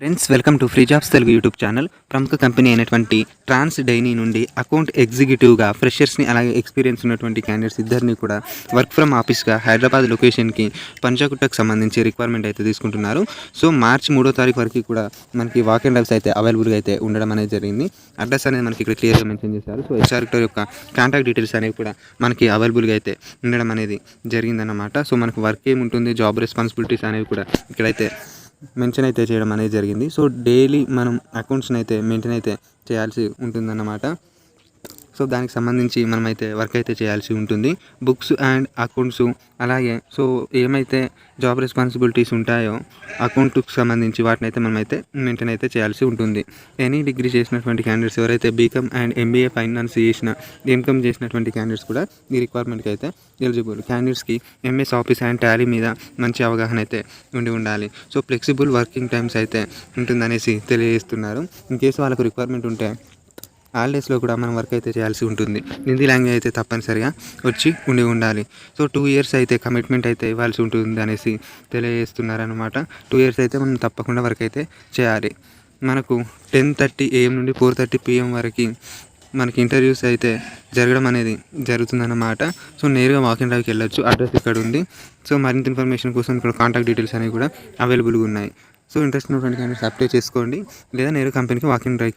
Friends welcome to free jobs Telugu YouTube channel ప్రముఖ company అయినటువంటి ట్రాన్స్ డైనీ నుండి అకౌంట్ ఎగ్జిక్యూటివ్గా ఫ్రెషర్స్ని అలాగే ఎక్స్పీరియన్స్ ఉన్నటువంటి క్యాండిడేట్స్ ఇద్దరిని కూడా వర్క్ ఫ్రమ్ ఆఫీస్గా హైదరాబాద్ లొకేషన్కి పంచకుట్టకు సంబంధించి రిక్వైర్మెంట్ అయితే తీసుకుంటున్నారు. సో మార్చి మూడో తారీఖు వరకు కూడా మనకి వాక్ అండ్ అయితే అవైలబుల్గా అయితే ఉండడం అనేది జరిగింది. అడ్రస్ అనేది మనకి ఇక్కడ క్లియర్గా మెన్షన్ చేశారు. సో హెచ్ఆర్ యొక్క కాంటాక్ట్ డీటెయిల్స్ అనేవి కూడా మనకి అవైలబుల్గా అయితే ఉండడం అనేది జరిగిందన్నమాట. సో మనకు వర్క్ ఏముంటుంది జాబ్ రెస్పాన్సిబిలిటీస్ అనేవి కూడా ఇక్కడైతే మెన్షన్ అయితే చేయడం అనేది జరిగింది. సో డైలీ మనం అకౌంట్స్ని అయితే మెయింటైన్ అయితే చేయాల్సి ఉంటుందన్నమాట. సో దానికి సంబంధించి మనమైతే వర్క్ అయితే చేయాల్సి ఉంటుంది. బుక్స్ అండ్ అకౌంట్స్ అలాగే సో ఏమైతే జాబ్ రెస్పాన్సిబిలిటీస్ ఉంటాయో అకౌంట్కి సంబంధించి వాటిని అయితే మనమైతే మెయింటైన్ అయితే చేయాల్సి ఉంటుంది. ఎనీ డిగ్రీ చేసినటువంటి క్యాండిడేట్స్ ఎవరైతే బీకామ్ అండ్ ఎంబీఏ ఫైనాన్స్ చేసిన ఇన్కమ్ చేసినటువంటి క్యాండిడేట్స్ కూడా ఈ రిక్వైర్మెంట్కి అయితే ఎలిజిబుల్ క్యాండిడేట్స్కి ఎంఎస్ ఆఫీస్ అండ్ టాలీ మీద మంచి అవగాహన అయితే ఉండి ఉండాలి. సో ఫ్లెక్సిబుల్ వర్కింగ్ టైమ్స్ అయితే ఉంటుందనేసి తెలియజేస్తున్నారు. ఇన్ కేసు వాళ్ళకు రిక్వైర్మెంట్ ఉంటే హాలిడేస్లో కూడా మనం వర్క్ అయితే చేయాల్సి ఉంటుంది. హిందీ లాంగ్వేజ్ అయితే తప్పనిసరిగా వచ్చి ఉండి ఉండాలి. సో టూ ఇయర్స్ అయితే కమిట్మెంట్ అయితే ఇవ్వాల్సి ఉంటుంది అనేసి తెలియజేస్తున్నారనమాట టూ ఇయర్స్ అయితే మనం తప్పకుండా వర్క్ అయితే చేయాలి. మనకు టెన్ థర్టీ ఏఎం నుండి ఫోర్ థర్టీ పిఎం వరకు మనకి ఇంటర్వ్యూస్ అయితే జరగడం అనేది జరుగుతుందన్నమాట. సో నేరుగా వాకింగ్ డ్రైవ్కి వెళ్ళొచ్చు. అడ్రస్ ఇక్కడ ఉంది. సో మరింత ఇన్ఫర్మేషన్ కోసం ఇక్కడ కాంటాక్ట్ డీటెయిల్స్ అనేవి కూడా అవైలబుల్గా ఉన్నాయి. సో ఇంట్రెస్ట్ ఉన్నటువంటి కానీ అప్లై చేసుకోండి. లేదా నేరుగా కంపెనీకి వాకింగ్ డ్రైవ్కి